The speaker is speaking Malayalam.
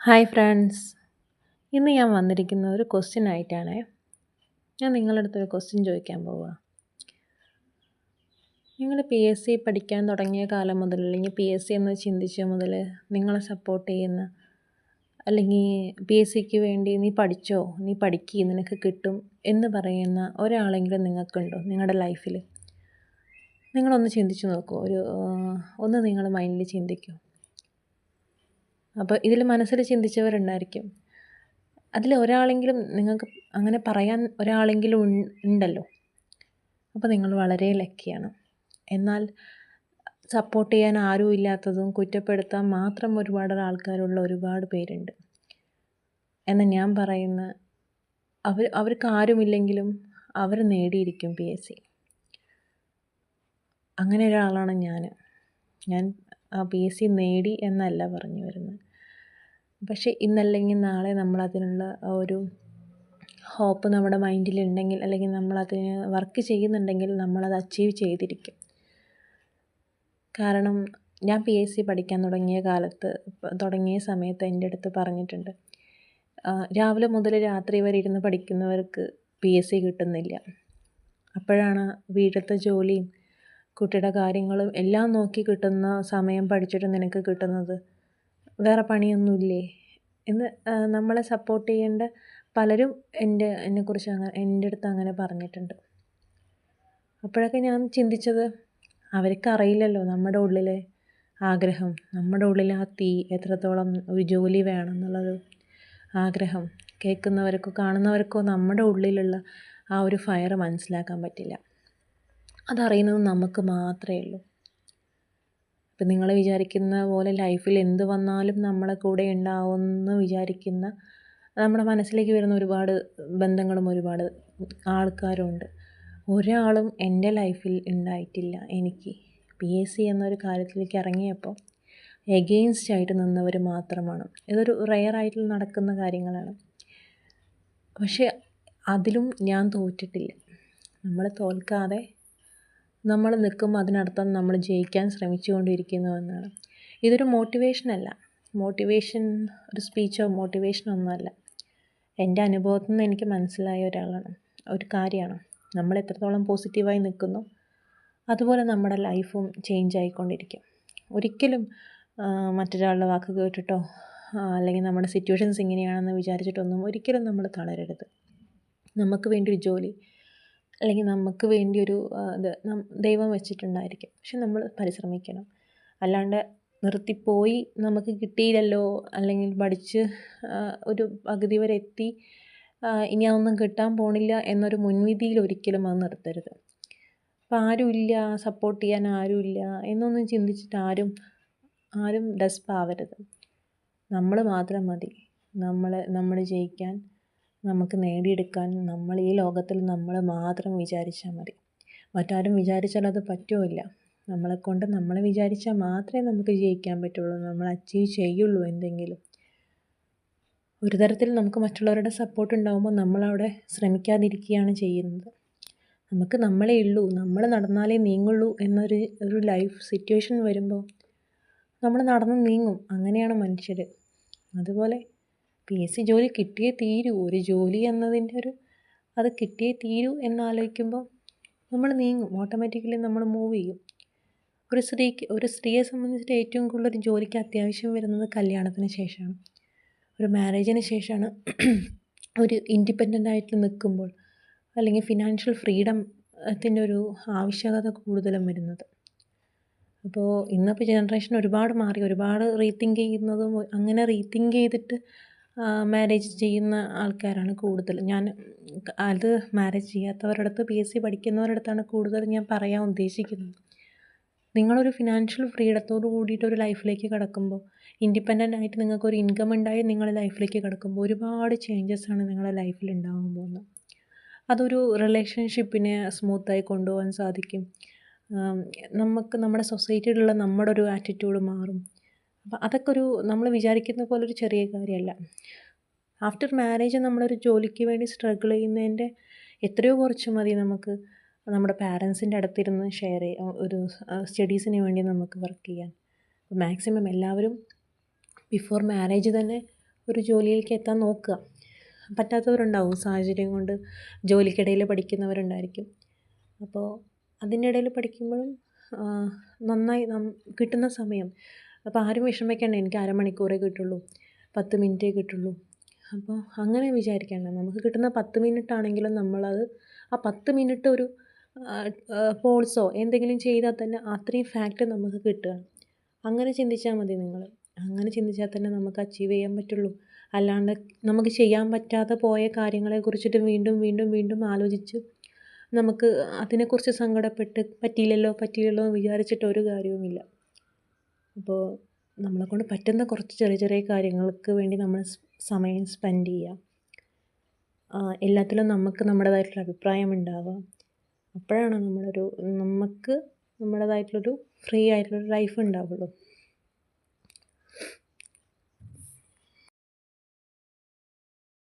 Hi friends. ഇന്ന് ഞാൻ വന്നിരിക്കുന്ന ഒരു ക്വസ്റ്റ്യൻ ആയിട്ടാണ്. ഞാൻ നിങ്ങളുടെ അടുത്തൊരു ക്വസ്റ്റ്യൻ ചോദിക്കാൻ പോവുക നിങ്ങൾ പി എസ് സി പഠിക്കാൻ തുടങ്ങിയ കാലം മുതൽ അല്ലെങ്കിൽ പി എസ് സി എന്ന് ചിന്തിച്ച മുതൽ നിങ്ങളെ സപ്പോർട്ട് ചെയ്യുന്ന അല്ലെങ്കിൽ പി എസ് സിക്ക് വേണ്ടി നീ പഠിച്ചോ നീ പഠിക്കുക നിനക്ക് കിട്ടും എന്ന് പറയുന്ന ഒരാളെങ്കിലും നിങ്ങൾക്കുണ്ടോ നിങ്ങളുടെ ലൈഫിൽ നിങ്ങളൊന്ന് ചിന്തിച്ച് നോക്കൂ. ഒരു ഒന്ന് നിങ്ങൾ മൈൻഡിൽ ചിന്തിക്കൂ. അപ്പോൾ ഇതിൽ മനസ്സിൽ ചിന്തിച്ചവരുണ്ടായിരിക്കും. അതിൽ ഒരാളെങ്കിലും നിങ്ങൾക്ക് അങ്ങനെ പറയാൻ ഒരാളെങ്കിലും ഉണ്ടല്ലോ. അപ്പോൾ നിങ്ങൾ വളരെ ലക്കിയാണ്. എന്നാൽ സപ്പോർട്ട് ചെയ്യാൻ ആരും ഇല്ലാത്തതും കുറ്റപ്പെടുത്താൻ മാത്രം ഒരുപാട് ആൾക്കാരുള്ള ഒരുപാട് പേരുണ്ട്. എന്ന് ഞാൻ പറയുന്ന അവർ അവർക്ക് ആരുമില്ലെങ്കിലും അവർ നേടിയിരിക്കും പി എസ് സി. അങ്ങനെ ഒരാളാണ് ഞാൻ ഞാൻ ആ പി എസ് സി നേടി എന്നല്ല പറഞ്ഞു വരുന്നത്. പക്ഷേ ഇന്നല്ലെങ്കിൽ നാളെ നമ്മളതിനുള്ള ഒരു ഹോപ്പ് നമ്മുടെ മൈൻഡിലുണ്ടെങ്കിൽ അല്ലെങ്കിൽ നമ്മളതിന് വർക്ക് ചെയ്യുന്നുണ്ടെങ്കിൽ നമ്മളത് അച്ചീവ് ചെയ്തിരിക്കും. കാരണം ഞാൻ പി എസ് സി പഠിക്കാൻ തുടങ്ങിയ കാലത്ത് തുടങ്ങിയ സമയത്ത് എന്റെ അടുത്ത് പറഞ്ഞിട്ടുണ്ട് രാവിലെ മുതൽ രാത്രി വരെ ഇരുന്ന് പഠിക്കുന്നവർക്ക് പി എസ് സി കിട്ടുന്നില്ല. അപ്പോഴാണ് വീട്ടിലത്തെ ജോലിയും കുട്ടിയുടെ കാര്യങ്ങളും എല്ലാം നോക്കി കിട്ടുന്ന സമയം പഠിച്ചിട്ട് നിനക്ക് കിട്ടുന്നത്. വേറെ പണിയൊന്നുമില്ലേ? എന്ന് നമ്മളെ സപ്പോർട്ട് ചെയ്യേണ്ട പലരും എന്റെ എന്നെക്കുറിച്ച് അങ്ങനെ എന്റെ അടുത്ത് അങ്ങനെ പറഞ്ഞിട്ടുണ്ട്. അപ്പോഴൊക്കെ ഞാൻ ചിന്തിച്ചത് അവർക്കറിയില്ലല്ലോ നമ്മുടെ ഉള്ളിലെ ആഗ്രഹം നമ്മുടെ ഉള്ളിലെ ആ തീ എത്രത്തോളം ഒരു ജോലി വേണം എന്നുള്ളൊരു ആഗ്രഹം. കേൾക്കുന്നവർക്കോ കാണുന്നവർക്കോ നമ്മുടെ ഉള്ളിലുള്ള ആ ഒരു ഫയർ മനസ്സിലാക്കാൻ പറ്റില്ല. അതറിയുന്നത് നമുക്ക് മാത്രമേ ഉള്ളൂ. ഇപ്പം നിങ്ങൾ വിചാരിക്കുന്ന പോലെ ലൈഫിൽ എന്ത് വന്നാലും നമ്മളെ കൂടെ ഉണ്ടാവുമെന്ന് വിചാരിക്കുന്ന നമ്മുടെ മനസ്സിലേക്ക് വരുന്ന ഒരുപാട് ബന്ധങ്ങളും ഒരുപാട് ആൾക്കാരുമുണ്ട് ഒരാളും എന്റെ ലൈഫിൽ ഉണ്ടായിട്ടില്ല. എനിക്ക് പി എസ് സി എന്നൊരു കാര്യത്തിലേക്ക് ഇറങ്ങിയപ്പോൾ എഗെയിൻസ്റ്റ് ആയിട്ട് നിന്നവർ മാത്രമാണ്. ഇതൊരു റെയർ ആയിട്ട് നടക്കുന്ന കാര്യങ്ങളാണ്. പക്ഷേ അതിലും ഞാൻ തോറ്റിട്ടില്ല. നമ്മൾ തോൽക്കാതെ നമ്മൾ നിൽക്കുമ്പോൾ അതിനർത്ഥം നമ്മൾ ജയിക്കാൻ ശ്രമിച്ചുകൊണ്ടിരിക്കുന്നു എന്നാണ്. ഇതൊരു മോട്ടിവേഷനല്ല മോട്ടിവേഷൻ ഒരു സ്പീച്ചോ മോട്ടിവേഷനോ ഒന്നുമല്ല എന്റെ അനുഭവത്തിൽ നിന്ന് എനിക്ക് മനസ്സിലായ ഒരാളാണ്. ഒരു കാര്യമാണ്. നമ്മൾ എത്രത്തോളം പോസിറ്റീവായി നിൽക്കുന്നു അതുപോലെ നമ്മുടെ ലൈഫും ചേഞ്ച് ആയിക്കൊണ്ടിരിക്കും. ഒരിക്കലും മറ്റൊരാളുടെ വാക്ക് കേട്ടിട്ടോ അല്ലെങ്കിൽ നമ്മുടെ സിറ്റുവേഷൻസ് ഇങ്ങനെയാണെന്ന് വിചാരിച്ചിട്ടൊന്നും ഒരിക്കലും നമ്മൾ തളരരുത്. നമുക്ക് വേണ്ടി ഒരു ജോലി അല്ലെങ്കിൽ നമുക്ക് വേണ്ടി ഒരു ഇത് ദൈവം വെച്ചിട്ടുണ്ടായിരിക്കും. പക്ഷെ നമ്മൾ പരിശ്രമിക്കണം. അല്ലാണ്ട് നിർത്തിപ്പോയി നമുക്ക് കിട്ടിയില്ലല്ലോ അല്ലെങ്കിൽ പഠിച്ച് ഒരു പകുതി വരെ എത്തി ഇനി അതൊന്നും കിട്ടാൻ പോണില്ല എന്നൊരു മുൻവിധിയിൽ ഒരിക്കലും അത് നിർത്തരുത്. അപ്പം ആരുമില്ല സപ്പോർട്ട് ചെയ്യാൻ ആരുമില്ല എന്നൊന്നും ചിന്തിച്ചിട്ട് ആരും ആരും ഡെസ്പാവരുത് നമ്മൾ മാത്രം മതി. നമ്മൾ നമ്മൾ ജയിക്കാൻ നമുക്ക് നേടിയെടുക്കാൻ നമ്മൾ ഈ ലോകത്തിൽ നമ്മൾ മാത്രം വിചാരിച്ചാൽ മതി. മറ്റാരും വിചാരിച്ചാൽ അത് പറ്റുമില്ല നമ്മളെക്കൊണ്ട് നമ്മൾ വിചാരിച്ചാൽ മാത്രമേ നമുക്ക് ജയിക്കാൻ പറ്റുള്ളൂ. നമ്മൾ അച്ചീവ് ചെയ്യുള്ളൂ എന്തെങ്കിലും. ഒരു തരത്തിൽ നമുക്ക് മറ്റുള്ളവരുടെ സപ്പോർട്ട് ഉണ്ടാകുമ്പോൾ നമ്മളവിടെ ശ്രമിക്കാതിരിക്കുകയാണ് ചെയ്യുന്നത്. നമുക്ക് നമ്മളേ ഉള്ളൂ. നമ്മൾ നടന്നാലേ നീങ്ങുള്ളൂ എന്നൊരു ഒരു ലൈഫ് സിറ്റുവേഷൻ വരുമ്പോൾ നമ്മൾ നടന്ന് നീങ്ങും. അങ്ങനെയാണ് മനുഷ്യർ അതുപോലെ പി എസ് സി ജോലി കിട്ടിയേ തീരൂ. ഒരു ജോലി എന്നതിന്റെ ഒരു അത് കിട്ടിയേ തീരൂ എന്നാലോചിക്കുമ്പോൾ നമ്മൾ നീങ്ങും. ഓട്ടോമാറ്റിക്കലി നമ്മൾ മൂവ് ചെയ്യും. ഒരു സ്ത്രീക്ക് ഒരു സ്ത്രീയെ സംബന്ധിച്ചിട്ട് ഏറ്റവും കൂടുതൽ ഒരു ജോലിക്ക് അത്യാവശ്യം വരുന്നത് കല്യാണത്തിന് ശേഷമാണ്. ഒരു മാരേജിന് ശേഷമാണ് ഒരു ഇൻഡിപെൻഡന്റ് ആയിട്ട് നിൽക്കുമ്പോൾ അല്ലെങ്കിൽ ഫിനാൻഷ്യൽ ഫ്രീഡത്തിന്റെ ഒരു ആവശ്യകത കൂടുതലും വരുന്നത്. അപ്പോൾ ഇന്നിപ്പോൾ ജനറേഷൻ ഒരുപാട് മാറി ഒരുപാട് റീതിങ്ക് ചെയ്യുന്നതും അങ്ങനെ റീതിങ്ക് ചെയ്തിട്ട് മാരേജ് ചെയ്യുന്ന ആൾക്കാരാണ് കൂടുതൽ. ഞാൻ അത് മാരേജ് ചെയ്യാത്തവരുടെ അടുത്ത് പി എസ് സി പഠിക്കുന്നവരുടെ അടുത്താണ് കൂടുതൽ ഞാൻ പറയാൻ ഉദ്ദേശിക്കുന്നത്. നിങ്ങളൊരു ഫിനാൻഷ്യൽ ഫ്രീഡത്തോട് കൂടിയിട്ട് ഒരു ലൈഫിലേക്ക് കടക്കുമ്പോൾ ഇൻഡിപെൻഡന്റ് ആയിട്ട് നിങ്ങൾക്കൊരു ഇൻകം ഉണ്ടായി നിങ്ങളുടെ ലൈഫിലേക്ക് കടക്കുമ്പോൾ ഒരുപാട് ചേഞ്ചസ് ആണ് നിങ്ങളുടെ ലൈഫിൽ ഉണ്ടാകാൻ പോകുന്നത്. അതൊരു റിലേഷൻഷിപ്പിനെ സ്മൂത്തായി കൊണ്ടുപോകാൻ സാധിക്കും. നമുക്ക് നമ്മുടെ സൊസൈറ്റിയിലുള്ള നമ്മുടെ ഒരു ആറ്റിറ്റ്യൂഡ് മാറും. അപ്പോൾ അതൊക്കെ ഒരു നമ്മൾ വിചാരിക്കുന്ന പോലെ ഒരു ചെറിയ കാര്യമല്ല ആഫ്റ്റർ മാരേജ് നമ്മളൊരു ജോലിക്ക് വേണ്ടി സ്ട്രഗിൾ ചെയ്യുന്നതിന്റെ എത്രയോ കുറച്ച് മതി നമുക്ക് നമ്മുടെ പാരൻസിന്റെ അടുത്തിരുന്ന് ഷെയർ ചെയ്യാം ഒരു സ്റ്റഡീസിന് വേണ്ടി നമുക്ക് വർക്ക് ചെയ്യാൻ. മാക്സിമം എല്ലാവരും ബിഫോർ മാരേജ് തന്നെ ഒരു ജോലിയിലേക്ക് എത്താൻ നോക്കുക. പറ്റാത്തവരുണ്ടാവും സാഹചര്യം കൊണ്ട് ജോലിക്കിടയിൽ പഠിക്കുന്നവരുണ്ടായിരിക്കും. അപ്പോൾ അതിന്റെ ഇടയിൽ പഠിക്കുമ്പോഴും നന്നായി കിട്ടുന്ന സമയം അപ്പോൾ ആരും വിഷമിക്കേണ്ട എനിക്ക് അരമണിക്കൂറേ കിട്ടുള്ളൂ പത്ത് മിനിറ്റേ കിട്ടുള്ളൂ. അപ്പോൾ അങ്ങനെ വിചാരിക്കേണ്ട നമുക്ക് കിട്ടുന്ന പത്ത് മിനിറ്റ് ആണെങ്കിലും നമ്മളത് ആ പത്ത് മിനിറ്റ് ഒരു പോൾസോ എന്തെങ്കിലും ചെയ്താൽ തന്നെ അത്രയും ഫാക്റ്റ് നമുക്ക് കിട്ടുക. അങ്ങനെ ചിന്തിച്ചാൽ മതി നിങ്ങൾ. അങ്ങനെ ചിന്തിച്ചാൽ തന്നെ നമുക്ക് അച്ചീവ് ചെയ്യാൻ പറ്റുള്ളൂ. അല്ലാണ്ട് നമുക്ക് ചെയ്യാൻ പറ്റാതെ പോയ കാര്യങ്ങളെ കുറിച്ചിട്ട് വീണ്ടും വീണ്ടും വീണ്ടും ആലോചിച്ച് നമുക്ക് അതിനെക്കുറിച്ച് സങ്കടപ്പെട്ട് പറ്റിയില്ലല്ലോ പറ്റിയില്ലല്ലോ എന്ന് വിചാരിച്ചിട്ട് ഒരു കാര്യവുമില്ല. അപ്പോൾ നമ്മളെക്കൊണ്ട് പറ്റുന്ന കുറച്ച് ചെറിയ ചെറിയ കാര്യങ്ങൾക്ക് വേണ്ടി നമ്മൾ സമയം സ്പെൻഡ് ചെയ്യുക എല്ലാത്തിലും നമുക്ക് നമ്മുടേതായിട്ടുള്ള അഭിപ്രായം ഉണ്ടാവുക അപ്പോഴാണ് നമ്മളൊരു നമുക്ക് നമ്മുടേതായിട്ടുള്ളൊരു ഫ്രീ ആയിട്ടുള്ളൊരു ലൈഫ് ഉണ്ടാവുള്ളൂ.